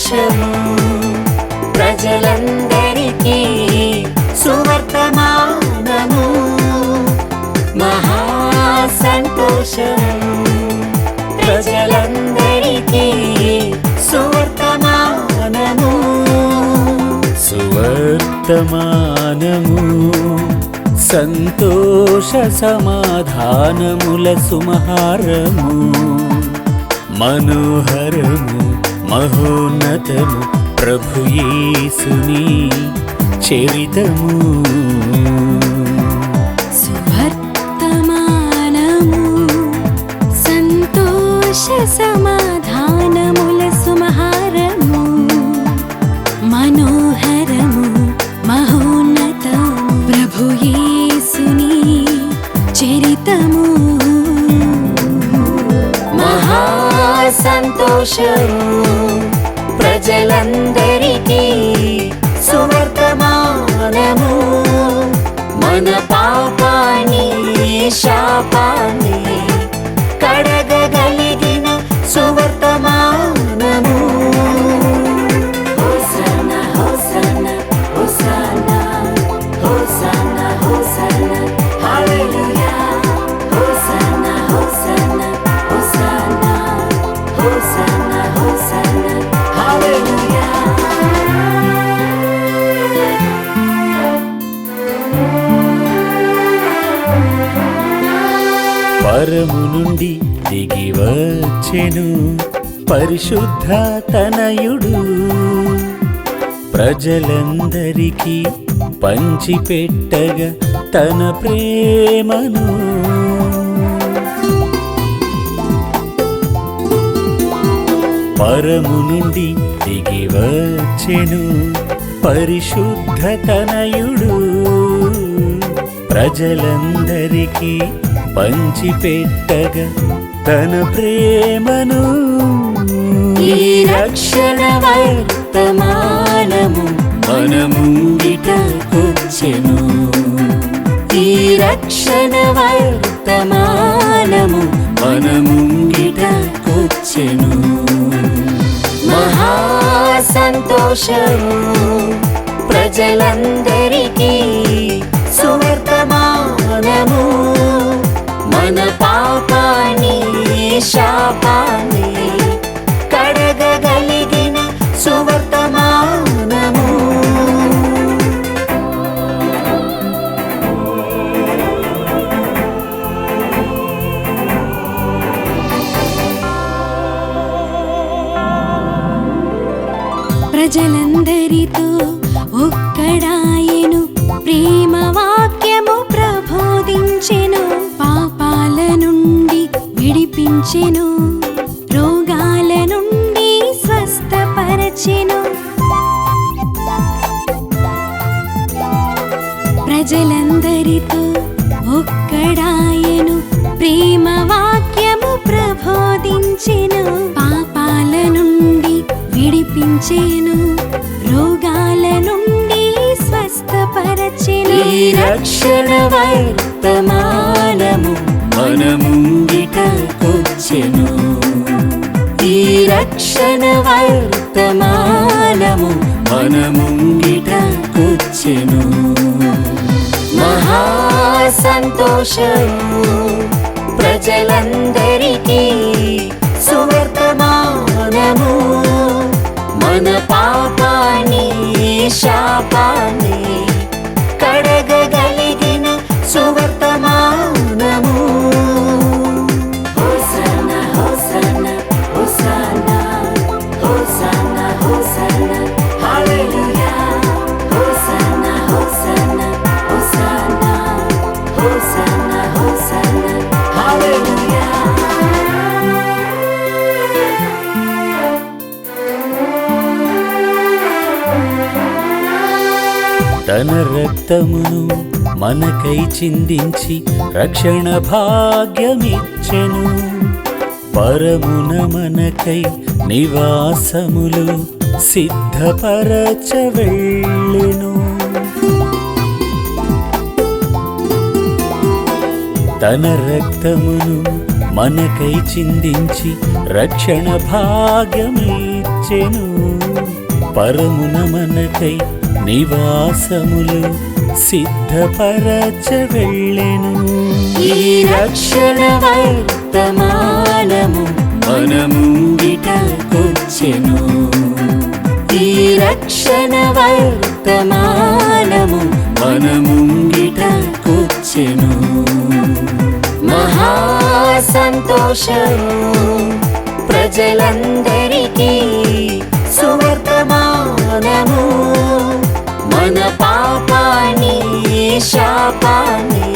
సంతోషము ప్రజలందరికీ సువర్తమానము. మహా సంతోషము ప్రజలందరికీ సువర్తమానము. సువర్తమానము సంతోష సమాధానముల సుమహారము మనోహరము మహోన్నతము ప్రభు యేసుని చరితము. సువర్తమానము సంతోష సమాధానముల సుమహారము మనోహరము మహోన్నతము ప్రభు యేసుని చరితము. మహా సంతోషము. ప్రజలందరికీ సువర్తమానము మన పాపాన్ని శాపాన్ని పరము నుండి దిగి వచ్చెను పరిశుద్ధ తనయుడు ప్రజలందరికీ పంచిపెట్టగా తన ప్రేమను. పరము నుండి దిగి వచ్చెను పరిశుద్ధ తనయుడు ప్రజలందరికీ పంచిపెట్టగా తన ప్రేమను ఈ రక్షణ వర్తమానము మనముంగిటకొచ్చెను ఈ రక్షణ వర్తమానము మనముంగిటకొచ్చెను మహా సంతోషము ప్రజలందరికీ ప్రజలందరితో ఒక్కడాయను ప్రేమ వాక్యము ప్రబోధించెను. పాపాల నుండి విడిపించెను. రోగాల నుండి స్వస్థపరచెను. ప్రజలందరితో ఒక్కడాయను ప్రేమ వాక్యము ప్రబోధించెను. విడిపించెను రోగాల నుండి స్వస్థపరచెను. ఈ రక్షణ వర్తమానము మనముంగిటకొచ్చెను ఈ రక్షణ వర్తమానము మనముంగిటకొచ్చెను మహా సంతోషము ప్రజలందరికీ తన రక్తమును మనకై చిందించి రక్షణ భాగ్యమిచ్చెను. పరమున మనకై నివాసములు సిద్ధపరచ తన రక్తమును మనకై చిందించి రక్షణ భాగమిచ్చెను పరమున మనకై నివాసములు సిద్ధపరచ వెళ్ళెను. ఈ రక్షణ వర్తమానము మనముంగిటకొచ్చెను ఈ రక్షణ వర్తమాన సంతోషము ప్రజలందరికీ సువర్తమానము. మన పాపాన్ని శాపాన్ని